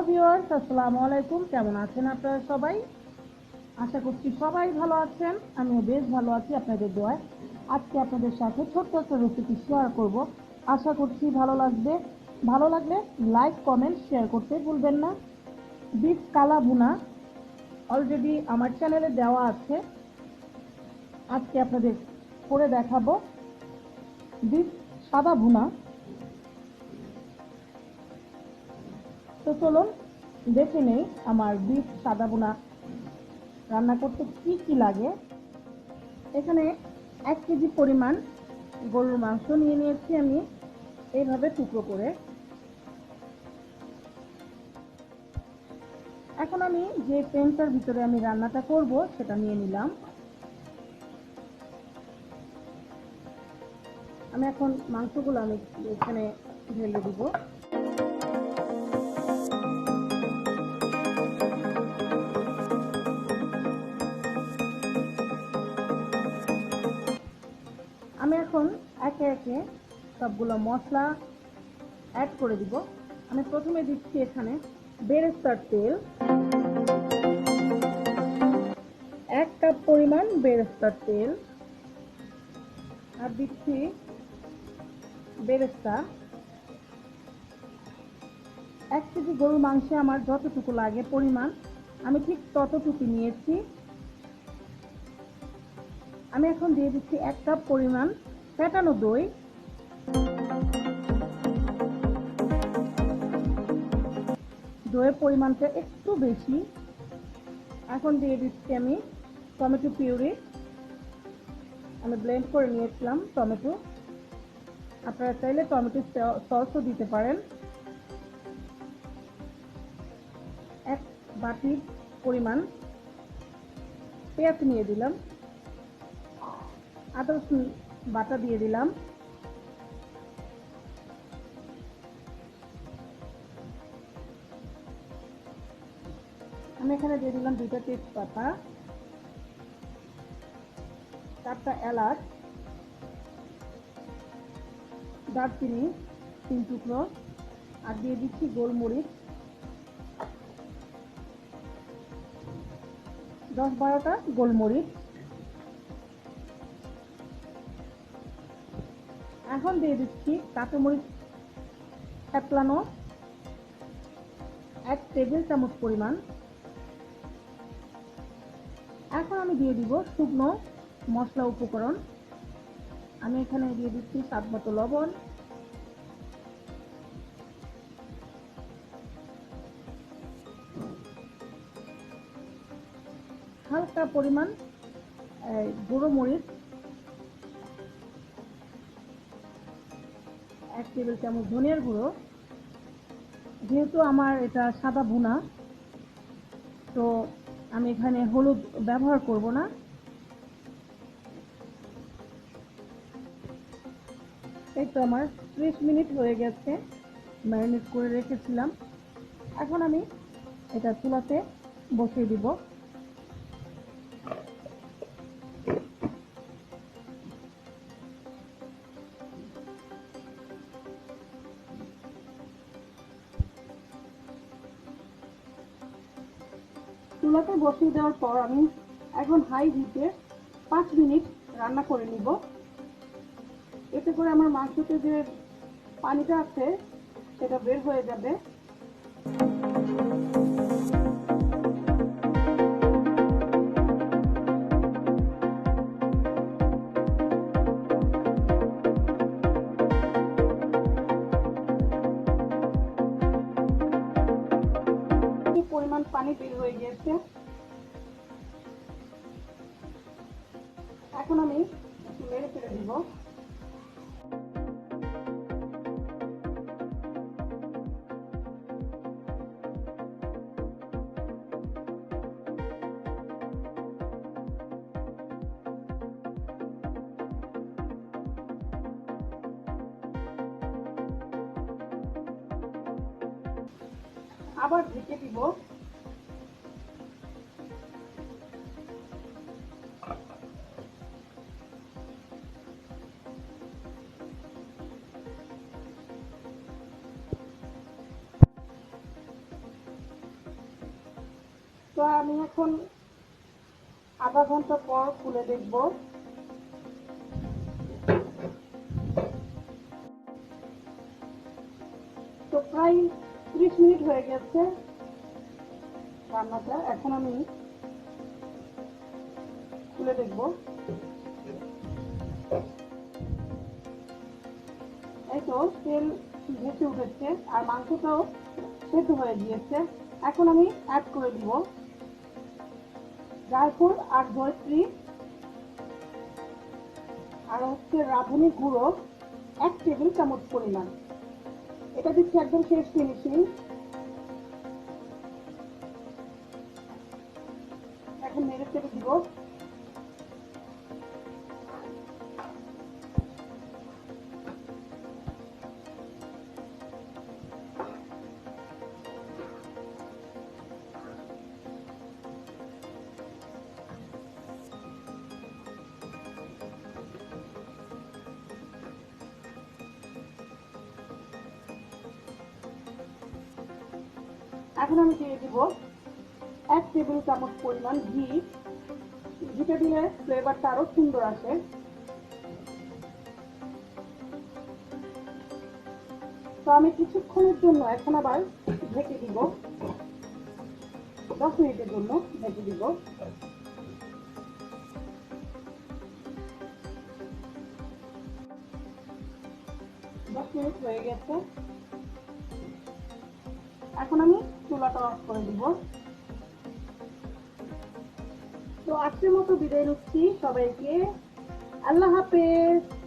Hello viewers, আসসালামু আলাইকুম। কেমন আছেন আপনারা সবাই? আশা করছি সবাই ভালো আছেন। আমিও বেশ ভালো আছি আপনাদের দোয়ায়। আজকে আপনাদের সাথে ছোট্ট একটা রেসিপি শেয়ার করব। আশা করছি ভালো লাগবে। ভালো লাগলে লাইক কমেন্ট শেয়ার করতে ভুলবেন না। বিফ কালা ভুনা অলরেডি আমার চ্যানেলে দেওয়া আছে। আজকে আপনাদের করে দেখাবো। বিফ সাদা ভুনা তো চলুন দেখে নেই আমার বিফ সাদা ভুনা রান্না করতে কি কি লাগে। এখানে এক কেজি পরিমাণ গরুর মাংস নিয়ে নিয়েছি আমি এইভাবে টুকরো করে। এখন আমি যে পেনটার ভিতরে আমি রান্নাটা করব সেটা নিয়ে নিলাম। আমি এখন মাংসগুলো আমি এখানে ঢেলে দিব। একে সবগুলো মশলা অ্যাড করে দিব। আমি প্রথমে দিচ্ছি এখানে বেরেস্তার তেল। এক কাপ পরিমাণ বেরেস্তার তেল। আর দিচ্ছি বেরেস্তা। এক কেজি গরুর মাংসে আমার যতটুকু লাগে পরিমাণ, আমি ঠিক ততটুকু নিয়েছি। আমি এখন দিয়ে দিচ্ছি এক কাপ পরিমাণ ফেটানো দই। দইয়ের পরিমাণটা একটু বেশি। এখন দিয়ে দিচ্ছি আমি টমেটো পিউরি। আমি ব্লেন্ড করে নিয়েছিলাম টমেটো। আপনারা চাইলে টমেটো সসও দিতে পারেন। এক বাটির পরিমাণ পেঁয়াজ নিয়ে দিলাম। আদা রসুন বাটা দিয়ে দিলাম। আমি এখানে দিয়ে দিলাম দুইটা তেজপাতা, চারটা এলাচ, দারচিনি, তিন টুকরো, আর দিয়ে দিচ্ছি গোলমরিচ। দশ বারোটা গোলমরিচ। এখন দিয়ে দিচ্ছি কাঁচামরিচ থেতলানো এক টেবিল চামচ পরিমাণ। এখন আমি দিয়ে দিব শুকনো মশলা উপকরণ। আমি এখানে দিয়ে দিচ্ছি স্বাদ মতো লবণ। হালকা পরিমাণ গুঁড়ো মরিচ এক টেবিল চামচ ধনিয়ার গুঁড়ো। যেহেতু আমার এটা সাদা ভুনা, তো আমি এখানে হলুদ ব্যবহার করব না। এই তো আমার ত্রিশ মিনিট হয়ে গেছে, ম্যারিনেট করে রেখেছিলাম। এখন আমি এটা চুলাতে বসিয়ে দিব। চুলাতে বসিয়ে দেওয়ার পর আমি এখন হাই হিটে পাঁচ মিনিট রান্না করে নিব। এতে করে আমার মাংসতে যে পানিটা আছে, সেটা বের হয়ে যাবে। পানি বের হয়ে গিয়েছে। এখন আমি মেরে ফেলে দিব। আবার ঢেকে দিব। তো আমি এখন আধা ঘণ্টা পর খুলে দেখব। তো প্রায় ত্রিশ মিনিট হয়ে গেছে রান্নাটা। এখন আমি খুলে দেখব। এই তো তেল ভেসে উঠেছে আর মাংসটাও সেদ্ধ হয়ে গিয়েছে। এখন আমি অ্যাড করে দিব। জায়ফল আর জয়ত্রী। আর হচ্ছে রাঁধুনি গুঁড়ো, এক টেবিল চামচ পরিমাণ। এটা দিচ্ছি একদম শেষ ফিনিশিং এখন নেড়ে চেড়ে দিব। এখন আমি দিয়ে দিব এক টেবিল চামচ পরিমাণ ঘি। ঘিটা দিলে ফ্লেভারটা আরও সুন্দর আসে। তো আমি কিছুক্ষণের জন্য এখন আবার ঢেকে দিব। দশ মিনিটের জন্য ঢেকে দিব। দশ মিনিট হয়ে গেছে। এখন আমি চুলাটা অফ করে দিব। তো আজকের মতো বিদায় নিচ্ছি সবাইকে। আল্লাহ হাফেজ।